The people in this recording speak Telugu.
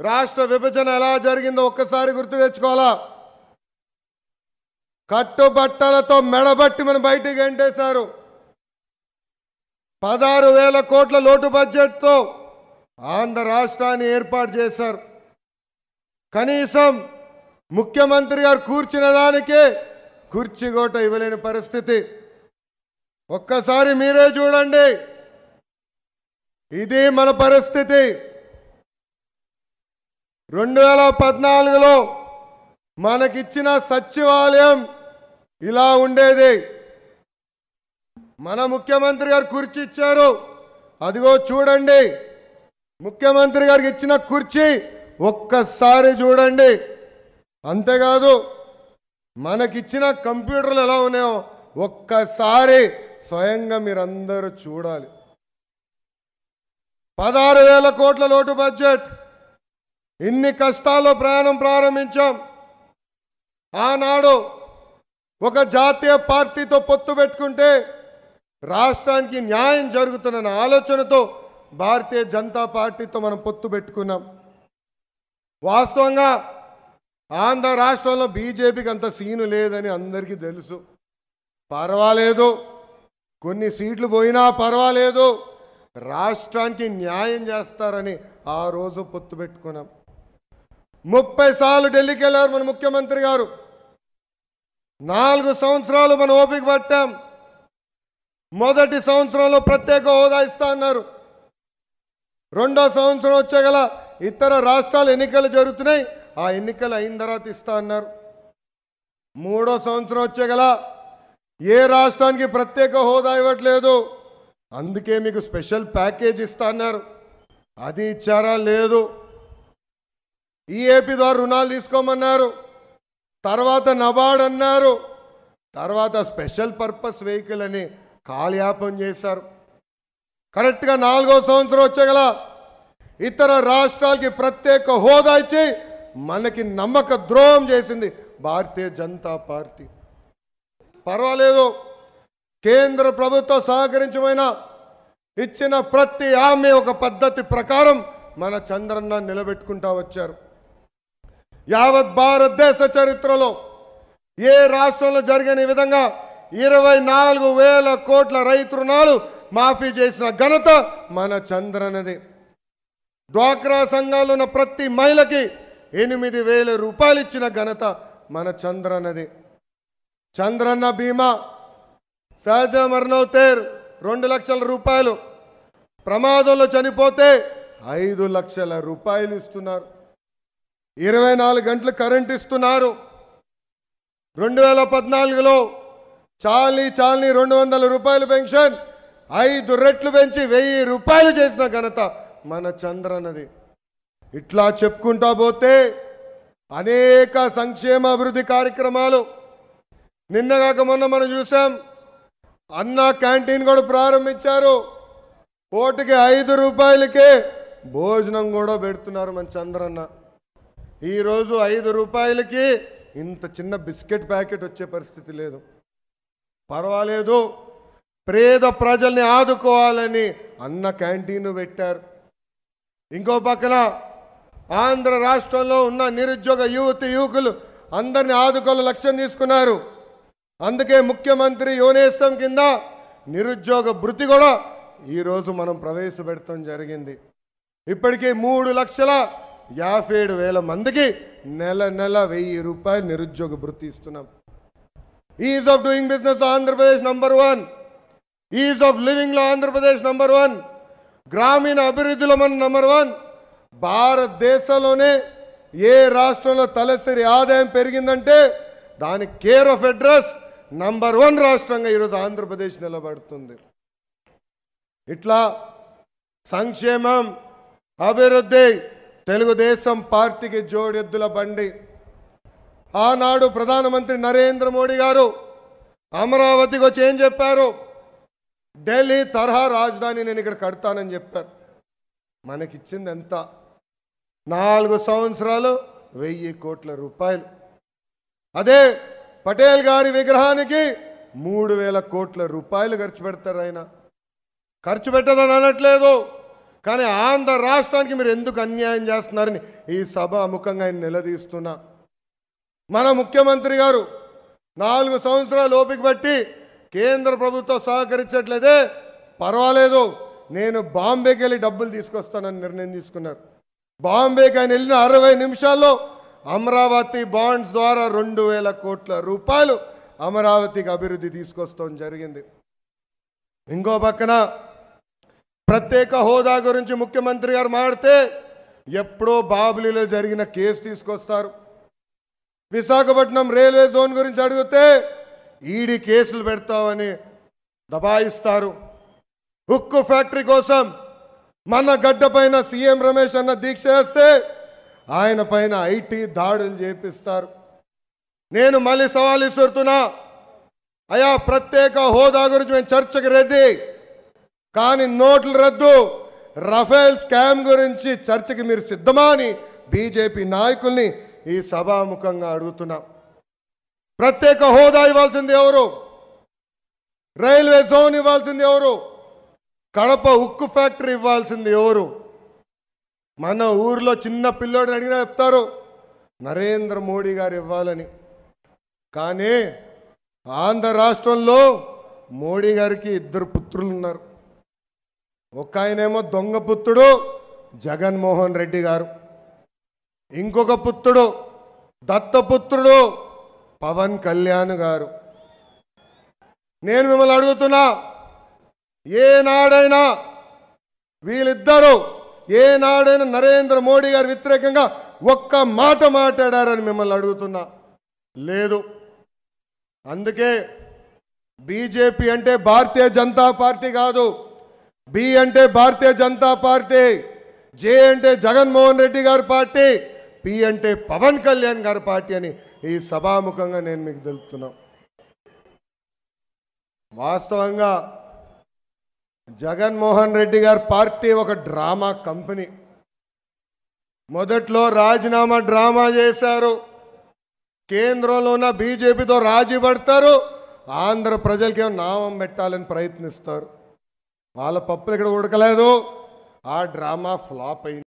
రాష్ట్ర విభజన ఎలా జరిగిందో ఒక్కసారి గుర్తు తెచ్చుకోవాలా? కట్టుబట్టలతో మెడబట్టి మనం బయటికి ఎంటేశారు. పదహారు వేల కోట్ల లోటు బడ్జెట్తో ఆంధ్ర రాష్ట్రాన్ని ఏర్పాటు చేశారు. కనీసం ముఖ్యమంత్రి గారు కూర్చున్న దానికే కుర్చీగోట ఇవ్వలేని పరిస్థితి. ఒక్కసారి మీరే చూడండి. ఇది మన పరిస్థితి. రెండు వేల పద్నాలుగులో మనకిచ్చిన సచివాలయం ఇలా ఉండేది. మన ముఖ్యమంత్రి గారు కుర్చీ ఇచ్చారు. అదిగో చూడండి. ముఖ్యమంత్రి గారికి ఇచ్చిన కుర్చీ ఒక్కసారి చూడండి. అంతేకాదు మనకిచ్చిన కంప్యూటర్లు ఎలా ఉన్నాయో ఒక్కసారి స్వయంగా మీరందరూ చూడాలి. పదహారు వేల కోట్ల లోటు బడ్జెట్. ఇన్ని కష్టాల్లో ప్రయాణం ప్రారంభించాం. ఆనాడు ఒక జాతీయ పార్టీతో పొత్తు పెట్టుకుంటే రాష్ట్రానికి న్యాయం జరుగుతున్న ఆలోచనతో భారతీయ జనతా పార్టీతో మనం పొత్తు పెట్టుకున్నాం. వాస్తవంగా ఆంధ్ర రాష్ట్రంలో బీజేపీకి అంత సీను లేదని అందరికీ తెలుసు. పర్వాలేదు. కొన్ని సీట్లు పోయినా పర్వాలేదు. రాష్ట్రానికి న్యాయం చేస్తారని ఆ రోజు పొత్తు పెట్టుకున్నాం. ముప్పై సార్లు ఢిల్లీకి వెళ్ళారు మన ముఖ్యమంత్రి గారు. నాలుగు సంవత్సరాలు మనం ఓపిక పట్టాం. మొదటి సంవత్సరంలో ప్రత్యేక హోదా ఇస్తా అన్నారు. రెండో సంవత్సరం వచ్చేగల ఇతర రాష్ట్రాల ఎన్నికలు జరుగుతున్నాయి. ఆ ఎన్నికలు అయిన తర్వాత ఇస్తా అన్నారు. మూడో సంవత్సరం వచ్చేగల ఏ రాష్ట్రానికి ప్రత్యేక హోదా ఇవ్వట్లేదు. అందుకే మీకు స్పెషల్ ప్యాకేజ్ ఇస్తా అన్నారు. అది ఇచ్చారా? లేదు. ఈ ఏపీ ద్వారా రుణాలు తీసుకోమన్నారు. తర్వాత నబార్డ్ అన్నారు. తర్వాత స్పెషల్ పర్పస్ వెహికల్ అని కాలయాపం చేశారు. కరెక్ట్గా నాలుగో సంవత్సరం వచ్చేగల ఇతర రాష్ట్రాలకి ప్రత్యేక హోదా ఇచ్చి మనకి నమ్మక ద్రోహం చేసింది భారతీయ జనతా పార్టీ. పర్వాలేదు. కేంద్ర ప్రభుత్వం సహకరించమైన ఇచ్చిన ప్రతి హామీ ఒక పద్ధతి ప్రకారం మన చంద్రన్న నిలబెట్టుకుంటా వచ్చారు. యావత్ భారతదేశ చరిత్రలో ఏ రాష్ట్రంలో జరగని విధంగా ఇరవై నాలుగు వేల కోట్ల రైతు రుణాలు మాఫీ చేసిన ఘనత మన చంద్రనది. డ్వాక్రా సంఘాలు ఉన్న ప్రతి మహిళకి ఎనిమిది వేల రూపాయలు ఇచ్చిన ఘనత మన చంద్రనది. చంద్రన్న బీమా సహజ మరణోతేర్ రెండు లక్షల రూపాయలు ప్రమాదంలో చనిపోతే ఐదు లక్షల రూపాయలు ఇస్తున్నారు. ఇరవై నాలుగు గంటలు కరెంట్ ఇస్తున్నారు. రెండు వేల పద్నాలుగులో చాలీ చాలీ రెండు వందల రూపాయలు పెన్షన్ ఐదు రెట్లు పెంచి వెయ్యి రూపాయలు చేసిన ఘనత మన చంద్రన్నది. ఇట్లా చెప్పుకుంటా పోతే అనేక సంక్షేమ అభివృద్ధి కార్యక్రమాలు. నిన్నగాక మొన్న మనం చూసాం అన్న క్యాంటీన్ కూడా ప్రారంభించారు. కోటికి ఐదు రూపాయలకే భోజనం కూడా పెడుతున్నారు మన చంద్రన్న. ఈరోజు ఐదు రూపాయలకి ఇంత చిన్న బిస్కెట్ ప్యాకెట్ వచ్చే పరిస్థితి లేదు. పర్వాలేదు. పేద ప్రజల్ని ఆదుకోవాలని అన్న క్యాంటీన్ పెట్టారు. ఇంకో పక్కన ఆంధ్ర రాష్ట్రంలో ఉన్న నిరుద్యోగ యువతి యువకులు అందరిని ఆదుకోవాల లక్ష్యం తీసుకున్నారు. అందుకే ముఖ్యమంత్రి యోనేస్తం కింద నిరుద్యోగ భృతి కూడా ఈరోజు మనం ప్రవేశపెడతాం జరిగింది. ఇప్పటికీ మూడు లక్షల యాభై ఏడు వేల మందికి నెల నెల వెయ్యి రూపాయలు నిరుద్యోగ భృతి ఇస్తున్నాం. Ease of doing business Andhra Pradesh number one ease of లివింగ్లో Andhra Pradesh number one గ్రామీణ అభివృద్ధిలో మనం నంబర్ వన్ భారతదేశంలోనే ఏ రాష్ట్రంలో తలసరి ఆదాయం పెరిగిందంటే దాని care of address number one రాష్ట్రంగా ఈరోజు ఆంధ్రప్రదేశ్ నిలబడుతుంది. ఇట్లా సంక్షేమం అభివృద్ధి తెలుగుదేశం పార్టీకి జోడెద్దుల బండి. ఆనాడు ప్రధానమంత్రి నరేంద్ర మోడీ గారు అమరావతికి వచ్చి ఏం చెప్పారు? ఢిల్లీ తరహా రాజధాని నేను ఇక్కడ కడతానని చెప్పారు. మనకిచ్చింది ఎంత నాలుగు సంవత్సరాలు వెయ్యి కోట్ల రూపాయలు. అదే పటేల్ గారి విగ్రహానికి మూడు వేల కోట్ల రూపాయలు ఖర్చు పెడతారు ఆయన. ఖర్చు పెట్టదని అనట్లేదు. కానీ ఆంధ్ర రాష్ట్రానికి మీరు ఎందుకు అన్యాయం చేస్తున్నారని ఈ సభ ముఖంగా ఆయన నిలదీస్తున్నా. మన ముఖ్యమంత్రి గారు నాలుగు సంవత్సరాలు ఓపిక బట్టి కేంద్ర ప్రభుత్వం సహకరించట్లేదే పర్వాలేదు. నేను బాంబేకి వెళ్ళి డబ్బులు తీసుకొస్తానని నిర్ణయం తీసుకున్నారు. బాంబేకి ఆయన వెళ్ళిన అరవై నిమిషాల్లో అమరావతి బాండ్స్ ద్వారా రెండు వేల కోట్ల రూపాయలు అమరావతికి అభివృద్ధి తీసుకొస్తాం జరిగింది. ఇంకో పక్కన ప్రత్యేక హోదా గురించి ముఖ్యమంత్రి గారు మాడితే ఎప్పుడో బాబులీలో జరిగిన కేసు తీసుకొస్తారు. విశాఖపట్నం రైల్వే జోన్ గురించి అడిగితే ఈడీ కేసులు పెడతామని దబాయిస్తారు. ఉక్కు ఫ్యాక్టరీ కోసం మన గడ్డ పైన సీఎం రమేష్ అన్న దీక్ష చేస్తే ఆయన పైన ఐటీ దాడులు చేపిస్తారు. నేను మళ్ళీ సవాల్ ఇస్తున్నా అయా ప్రత్యేక హోదా గురించి మేము చర్చకు రెడ్డి కానీ నోట్ల రద్దు. రఫేల్ స్కామ్ గురించి చర్చకి మీరు సిద్ధమా అని బీజేపీ నాయకుల్ని ఈ సభాముఖంగా అడుగుతున్నాం. ప్రత్యేక హోదా ఇవ్వాల్సింది ఎవరు? రైల్వే జోన్ ఇవ్వాల్సింది ఎవరు? కడప ఉక్కు ఫ్యాక్టరీ ఇవ్వాల్సింది ఎవరు? మన ఊర్లో చిన్న పిల్లోడు అడిగినా చెప్తారు నరేంద్ర మోడీ గారు ఇవ్వాలని. కానీ ఆంధ్ర రాష్ట్రంలో మోడీ గారికి ఇద్దరు పుత్రులు ఉన్నారు ఒక ఆయనేమో దొంగ పుత్రుడు జగన్మోహన్ రెడ్డి గారు. ఇంకొక పుత్రుడు దత్తపుత్రుడు పవన్ కళ్యాణ్ గారు. నేను మిమ్మల్ని అడుగుతున్నా ఏనాడైనా వీళ్ళిద్దరూ ఏనాడైనా నరేంద్ర మోడీ గారు వ్యతిరేకంగా ఒక్క మాట మాట్లాడారని మిమ్మల్ని అడుగుతున్నా. లేదు. అందుకే బీజేపీ అంటే భారతీయ జనతా పార్టీ కాదు. బి అంటే భారతీయ జనతా పార్టీ జే అంటే జగన్మోహన్ రెడ్డి గారి పార్టీ పి అంటే పవన్ కళ్యాణ్ గారి పార్టీ అని ఈ సభాముఖంగా నేను మీకు తెలుపుతున్నా. వాస్తవంగా జగన్మోహన్ రెడ్డి గారి పార్టీ ఒక డ్రామా కంపెనీ. మొదట్లో రాజీనామా డ్రామా చేశారు. కేంద్రంలో ఉన్న బీజేపీతో రాజీ పడతారు. ఆంధ్ర ప్రజలకేమో నామం పెట్టాలని ప్రయత్నిస్తారు. వాళ్ళ పప్పులు ఇక్కడ ఉడకలేదు. ఆ డ్రామా ఫ్లాప్ అయింది.